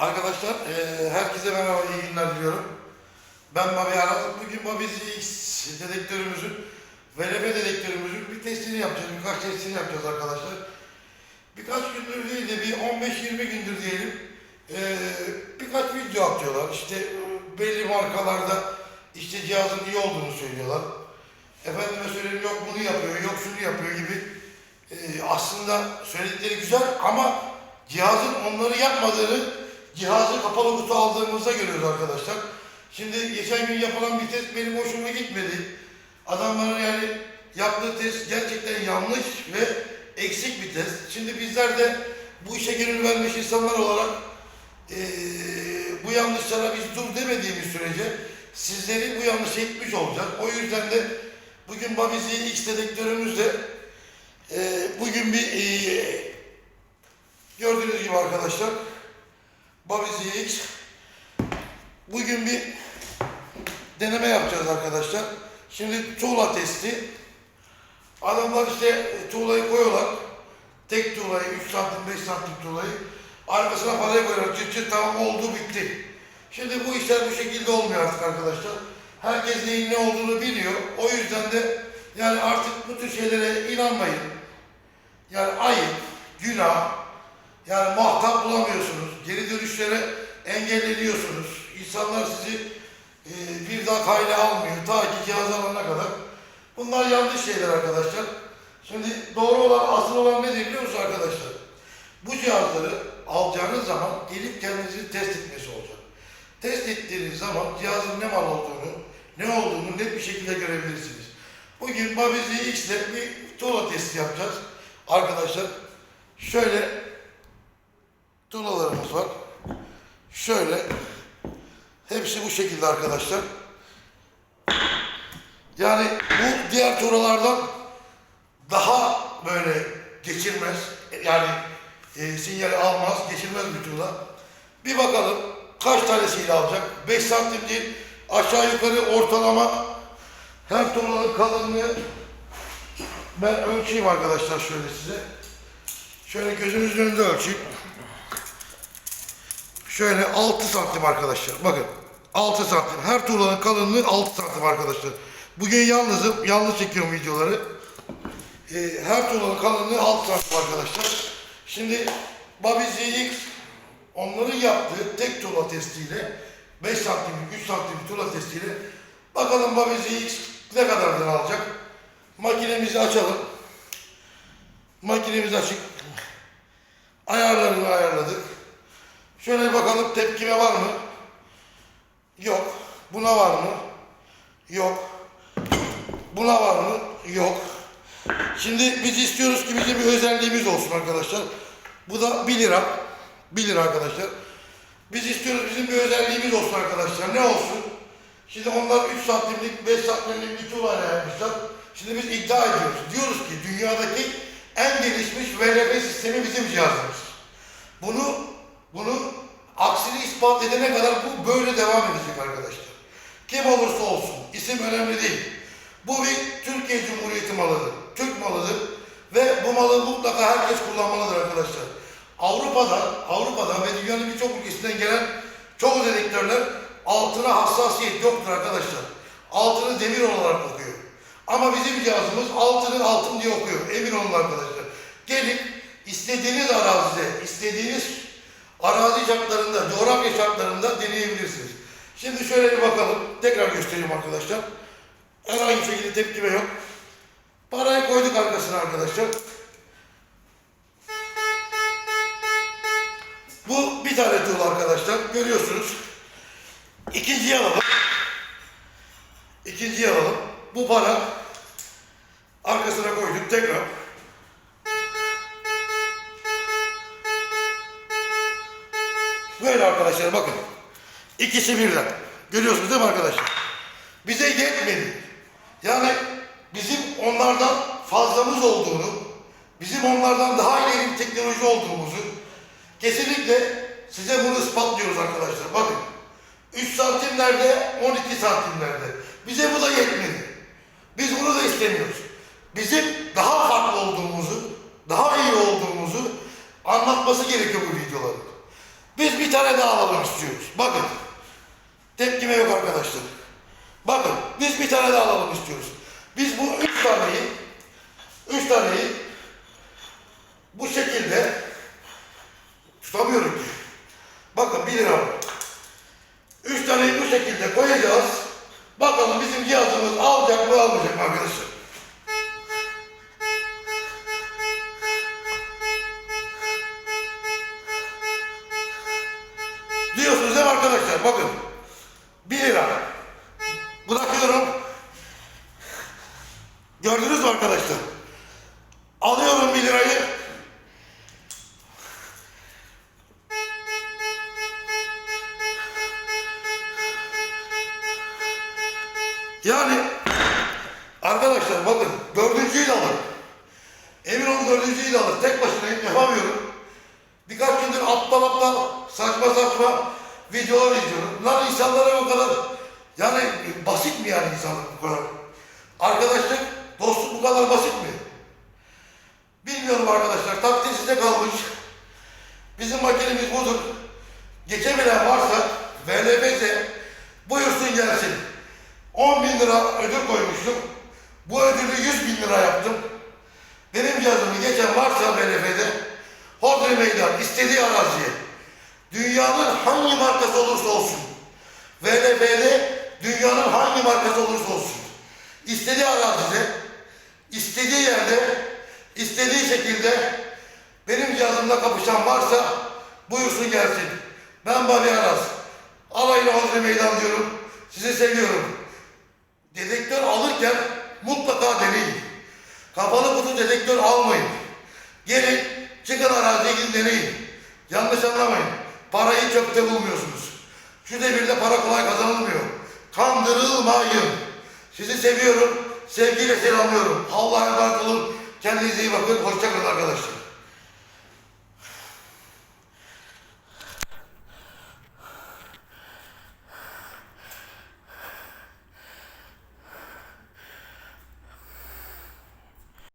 Arkadaşlar eee, herkese merhaba, iyi günler diliyorum. Ben Babi Aras. Bugün Babi ZX dedektörümüzün, VLP dedektörümüzün bir testini yapacağız. Birkaç testini yapacağız arkadaşlar. Birkaç gündür değil de bir 15-20 gündür diyelim. eee, birkaç video atıyorlar. İşte e, belli markalarda işte cihazın iyi olduğunu söylüyorlar. Efendime söyleyeyim yok bunu yapıyor, yok şunu yapıyor gibi. Eee, aslında söyledikleri güzel ama cihazın onları yapmadığını cihazı kapalı kutu aldığımızda görüyoruz arkadaşlar. Şimdi geçen gün yapılan bir test benim hoşuma gitmedi. Adamların yani yaptığı test gerçekten yanlış ve eksik bir test. Şimdi bizler de bu işe gönül vermiş insanlar olarak eee, bu yanlışlara biz dur demediğimiz sürece sizleri bu yanlışa itmiş olacak. O yüzden de bugün Babizi X dedektörümüzle eee, bugün bir eee, gördüğünüz gibi arkadaşlar X bugün bir deneme yapacağız arkadaşlar. Şimdi tuğla testi. Adamlar işte tuğlayı koyuyorlar. Tek tuğlayı 3 santim 5 santim tuğlayı. Arkasına parayı koyuyorlar. Çıt çıt tamam oldu bitti. Şimdi bu işler bu şekilde olmuyor artık arkadaşlar. Herkes neyin ne olduğunu biliyor. O yüzden de yani artık bu tür şeylere inanmayın. Yani ayıp, günah, yani muhatap bulamıyorsunuz. Geri dönüşlere engelleniyorsunuz. İnsanlar sizi e, bir daha kayda almıyor. Ta ki cihaz kadar. Bunlar yanlış şeyler arkadaşlar. Şimdi doğru olan, asıl olan nedir biliyor musunuz arkadaşlar? Bu cihazları alacağınız zaman gelip kendinizi test etmesi olacak. Test ettiğiniz zaman cihazın ne mal olduğunu, ne olduğunu net bir şekilde görebilirsiniz. Bugün Babizi X'le bir tuğla testi yapacağız. Arkadaşlar şöyle tuğlalarımız var. Şöyle hepsi bu şekilde arkadaşlar. Yani bu diğer tuğlalardan daha böyle geçirmez. Yani e, sinyali almaz, geçirmez bir tuğla. Bir bakalım kaç tanesiyle alacak? 5 santim değil, aşağı yukarı ortalama her tuğlanın kalınlığı ben ölçeyim arkadaşlar şöyle size. Şöyle gözünüzün önünde ölçeyim. Şöyle 6 santim arkadaşlar. Bakın 6 santim. Her tuğlanın kalınlığı 6 santim arkadaşlar. Bugün yalnızım. Yalnız çekiyorum videoları. Ee, her tuğlanın kalınlığı 6 santim arkadaşlar. Şimdi Babi ZX onların yaptığı tek tuğla testiyle 5 santimlik, 3 santimlik tuğla testiyle bakalım Babi ZX ne kadardan alacak. Makinemizi açalım. Makinemiz açık. Ayarlarını ayarladık. Şöyle bir bakalım tepkime var mı? Yok. Buna var mı? Yok. Buna var mı? Yok. Şimdi biz istiyoruz ki bizim bir özelliğimiz olsun arkadaşlar. Bu da 1 lira. 1 lira arkadaşlar. Biz istiyoruz bizim bir özelliğimiz olsun arkadaşlar. Ne olsun? Şimdi onlar 3 santimlik, 5 santimlik bir tuğlayla yapmışlar. Şimdi biz iddia ediyoruz. Diyoruz ki dünyadaki en gelişmiş VLP sistemi bizim cihazımız. Bunu bunu aksini ispat edene kadar bu böyle devam edecek arkadaşlar. Kim olursa olsun isim önemli değil. Bu bir Türkiye Cumhuriyeti malıdır. Türk malıdır ve bu malı mutlaka herkes kullanmalıdır arkadaşlar. Avrupa'da, Avrupa'da ve dünyanın birçok ülkesinden gelen çoğu dedektörler altına hassasiyet yoktur arkadaşlar. Altını demir olarak okuyor. Ama bizim cihazımız altını altın diye okuyor. Emin olun arkadaşlar. Gelip istediğiniz arazide, istediğiniz arazi şartlarında, coğrafya şartlarında deneyebilirsiniz. Şimdi şöyle bir bakalım. Tekrar göstereyim arkadaşlar. Herhangi şekilde tepkime yok. Parayı koyduk arkasına arkadaşlar. Bu bir tane tuğla arkadaşlar. Görüyorsunuz. İkinciyi alalım. İkinciyi alalım. Bu para arkasına koyduk tekrar. Böyle arkadaşlar bakın. İkisi birden. Görüyorsunuz değil mi arkadaşlar? Bize yetmedi. Yani bizim onlardan fazlamız olduğunu, bizim onlardan daha ileri bir teknoloji olduğumuzu kesinlikle size bunu ispatlıyoruz arkadaşlar. Bakın. 3 santimlerde, 12 santimlerde. Bize bu da yetmedi. Biz bunu da istemiyoruz. Bizim daha farklı olduğumuzu, daha iyi olduğumuzu anlatması gerekiyor bu bir tane daha alalım istiyoruz. Bakın. Tepkime yok arkadaşlar. Bakın biz bir tane daha alalım istiyoruz. Biz bu üç taneyi üç taneyi bu şekilde tutamıyorum ki. Bakın 1 lira. Üç taneyi bu şekilde koyacağız. Bakalım bizim cihazımız alacak mı almayacak mı arkadaşlar. Yani arkadaşlar bakın dördüncüyü de alır. Emin olun dördüncüyü de alır. Tek başına yapamıyorum. Birkaç gündür aptal aptal saçma saçma videolar izliyorum. Lan insanlara bu kadar yani basit mi yani insanlık bu kadar? Arkadaşlık, dostluk bu kadar basit mi? Bilmiyorum arkadaşlar. Takdir size kalmış. Bizim makinemiz budur. Geçebilen varsa VLBZ buyursun gelsin. 10 bin lira ödül koymuştum. Bu ödülü 100 bin lira yaptım. Benim cihazımı geçen varsa VLB'de Hodri Meydan istediği araziye dünyanın hangi markası olursa olsun VLB'de dünyanın hangi markası olursa olsun istediği arazide istediği yerde istediği şekilde benim cihazımla kapışan varsa buyursun gelsin. Ben Bali Aras. Alayla Hodri Meydan diyorum. Sizi seviyorum. Dedektör alırken mutlaka deneyin. Kapalı kutu dedektör almayın. Gelin çıkın araziye gidin deneyin. Yanlış anlamayın. Parayı çöpte bulmuyorsunuz. Şu devirde para kolay kazanılmıyor. Kandırılmayın. Sizi seviyorum. Sevgiyle selamlıyorum. Allah'a emanet olun. Kendinize iyi bakın. Hoşçakalın arkadaşlar.